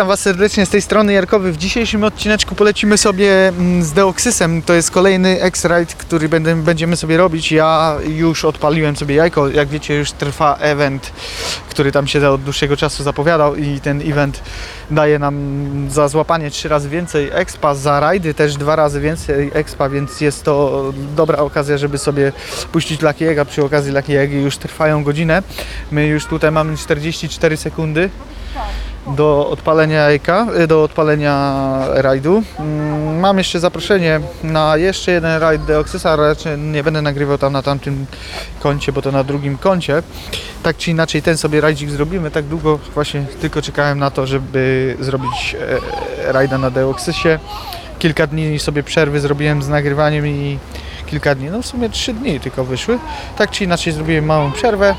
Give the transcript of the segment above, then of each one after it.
Witam Was serdecznie z tej strony Jarkowy. W dzisiejszym odcineczku polecimy sobie mm, z Deoxysem. To jest kolejny X-Ride, który będziemy sobie robić. Ja już odpaliłem sobie jajko. Jak wiecie, już trwa event, który tam się od dłuższego czasu zapowiadał i ten event daje nam za złapanie trzy razy więcej expa, za rajdy też dwa razy więcej expa, więc jest to dobra okazja, żeby sobie puścić Lucky Egga. Przy okazji Lucky Eggi już trwają godzinę. My już tutaj mamy 44 sekundy do odpalenia jajka, y, do odpalenia rajdu. Mm, Mam jeszcze zaproszenie na jeszcze jeden rajd Deoxysa, raczej nie będę nagrywał tam na tamtym koncie, bo to na drugim koncie. Tak czy inaczej ten sobie rajdzik zrobimy. Tak długo właśnie tylko czekałem na to, żeby zrobić e, rajda na Deoxysie. Kilka dni sobie przerwy zrobiłem z nagrywaniem i kilka dni, no w sumie 3 dni tylko wyszły. Tak czy inaczej zrobiłem małą przerwę.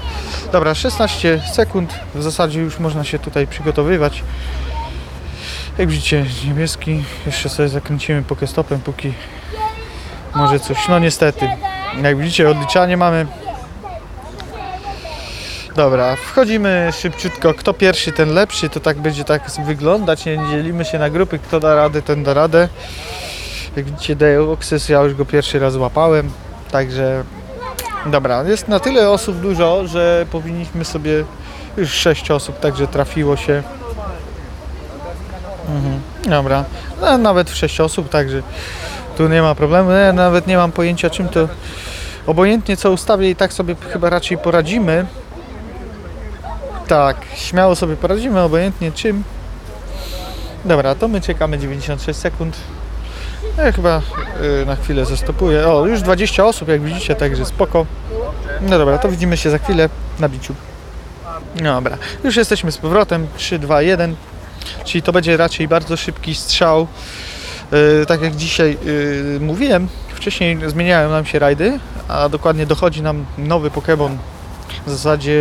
Dobra, 16 sekund. W zasadzie już można się tutaj przygotowywać. Jak widzicie, niebieski. Jeszcze sobie zakręcimy pokestopem, póki może coś. No niestety. Jak widzicie, odliczanie mamy. Dobra, wchodzimy szybciutko. Kto pierwszy, ten lepszy. To tak będzie tak wyglądać. Nie dzielimy się na grupy. Kto da radę, ten da radę. Jak widzicie, Deoxys, ja już go pierwszy raz łapałem. Także Dobra, jest na tyle osób dużo, że powinniśmy sobie już 6 osób, także trafiło się. Mhm. Dobra, no, nawet w 6 osób, także tu nie ma problemu. Ja nawet nie mam pojęcia czym to obojętnie co ustawię i tak sobie chyba raczej poradzimy. Tak, śmiało sobie poradzimy, obojętnie czym. Dobra, to my czekamy 96 sekund. Ja chyba y, na chwilę zastopuję. O, już 20 osób, jak widzicie, także spoko. No dobra, to widzimy się za chwilę na biciu. Dobra, już jesteśmy z powrotem. 3, 2, 1. Czyli to będzie raczej bardzo szybki strzał. Y, tak jak dzisiaj y, mówiłem, wcześniej zmieniają nam się rajdy, a dokładnie dochodzi nam nowy Pokémon. W zasadzie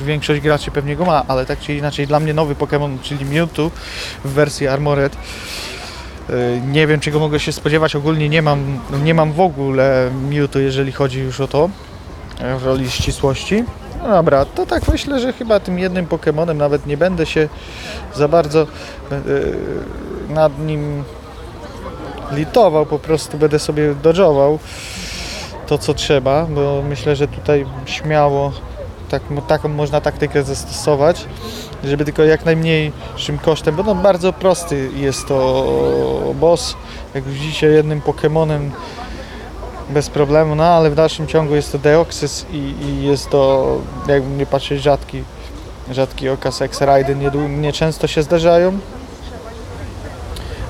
y, większość graczy pewnie go ma, ale tak czy inaczej dla mnie nowy Pokémon, czyli Mewtwo w wersji Armored. Y, Nie wiem czego mogę się spodziewać, ogólnie nie mam, nie mam w ogóle Mewtwo, jeżeli chodzi już o to, y, w roli ścisłości. No dobra, to tak myślę, że chyba tym jednym Pokemonem nawet nie będę się za bardzo y, nad nim litował, po prostu będę sobie dodżował to co trzeba, bo myślę, że tutaj śmiało tak, taką można taktykę zastosować, żeby tylko jak najmniejszym kosztem, bo no bardzo prosty jest to boss, jak widzicie jednym Pokemonem bez problemu, no ale w dalszym ciągu jest to Deoxys i, i jest to, jakby nie patrzeć, rzadki, rzadki okaz X-Raidy, nie, nie często się zdarzają.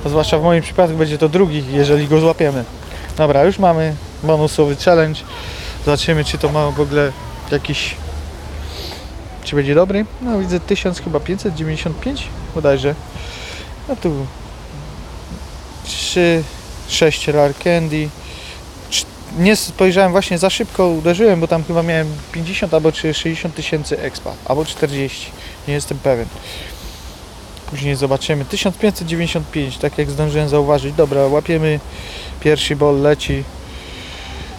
A zwłaszcza w moim przypadku będzie to drugi, jeżeli go złapiemy. Dobra, już mamy bonusowy challenge. Zobaczymy, czy to ma w ogóle jakiś... Czy będzie dobry? No widzę 1000 chyba 595 bodajże. No tu 3, 6 rare candy. Nie spojrzałem właśnie za szybko, uderzyłem, bo tam chyba miałem 50 albo czy 60 tysięcy expa, albo 40. Nie jestem pewien. Później zobaczymy. 1595, tak jak zdążyłem zauważyć. Dobra, łapiemy pierwszy ball, leci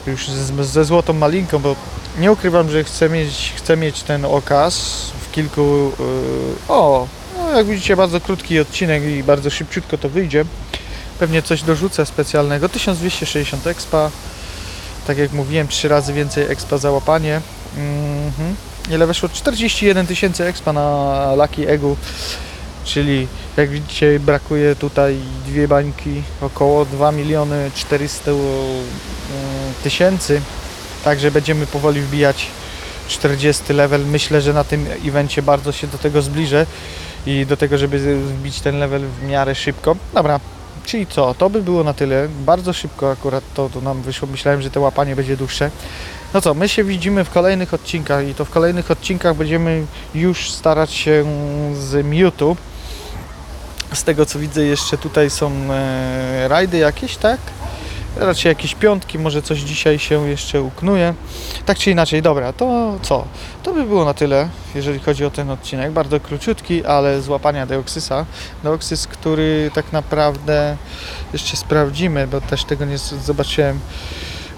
już ze złotą malinką, bo nie ukrywam, że chcę mieć, chcę mieć ten okaz w kilku... Yy, o, no jak widzicie bardzo krótki odcinek i bardzo szybciutko to wyjdzie. Pewnie coś dorzucę specjalnego. 1260 expa. Tak jak mówiłem, 3 razy więcej expa za łapanie. Mhm. Ile weszło? 41 tysięcy expa na Lucky Eggu. Czyli jak widzicie brakuje tutaj dwie bańki, około 2 miliony 400 mm, tysięcy. Także będziemy powoli wbijać 40 level. Myślę, że na tym evencie bardzo się do tego zbliżę i do tego, żeby wbić ten level w miarę szybko. Dobra, czyli co? To by było na tyle. Bardzo szybko akurat to, to nam wyszło. Myślałem, że to łapanie będzie dłuższe. No co, my się widzimy w kolejnych odcinkach i to w kolejnych odcinkach będziemy już starać się z Mewtwo. Z tego co widzę jeszcze tutaj są e, rajdy jakieś, tak? Raczej jakieś piątki, może coś dzisiaj się jeszcze uknuje. Tak czy inaczej, dobra, to co? To by było na tyle, jeżeli chodzi o ten odcinek. Bardzo króciutki, ale złapania Deoxysa. Deoxys, który tak naprawdę jeszcze sprawdzimy, bo też tego nie zobaczyłem.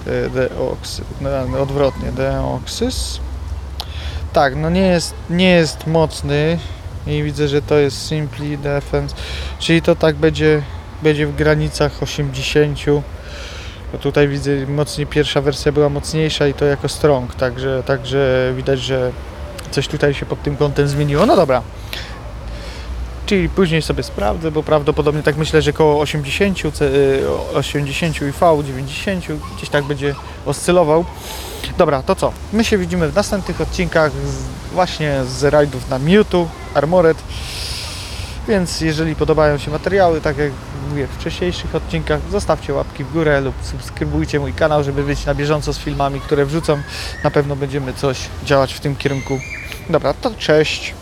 E, Deoxys, no, odwrotnie, Deoxys. Tak, no nie jest, nie jest mocny, i widzę, że to jest Simply Defense, czyli to tak będzie, będzie w granicach 80. Bo tutaj widzę mocniej, pierwsza wersja była mocniejsza i to jako strong, także, także widać, że coś tutaj się pod tym kątem zmieniło. No dobra. Czyli później sobie sprawdzę, bo prawdopodobnie tak myślę, że koło 80, C- y, 80 i V, 90 gdzieś tak będzie oscylował. Dobra, to co? My się widzimy w następnych odcinkach z, właśnie z rajdów na Mewtwo, Armored. Więc jeżeli podobają się materiały, tak jak w wcześniejszych odcinkach, zostawcie łapki w górę lub subskrybujcie mój kanał, żeby być na bieżąco z filmami, które wrzucam. Na pewno będziemy coś działać w tym kierunku. Dobra, to cześć.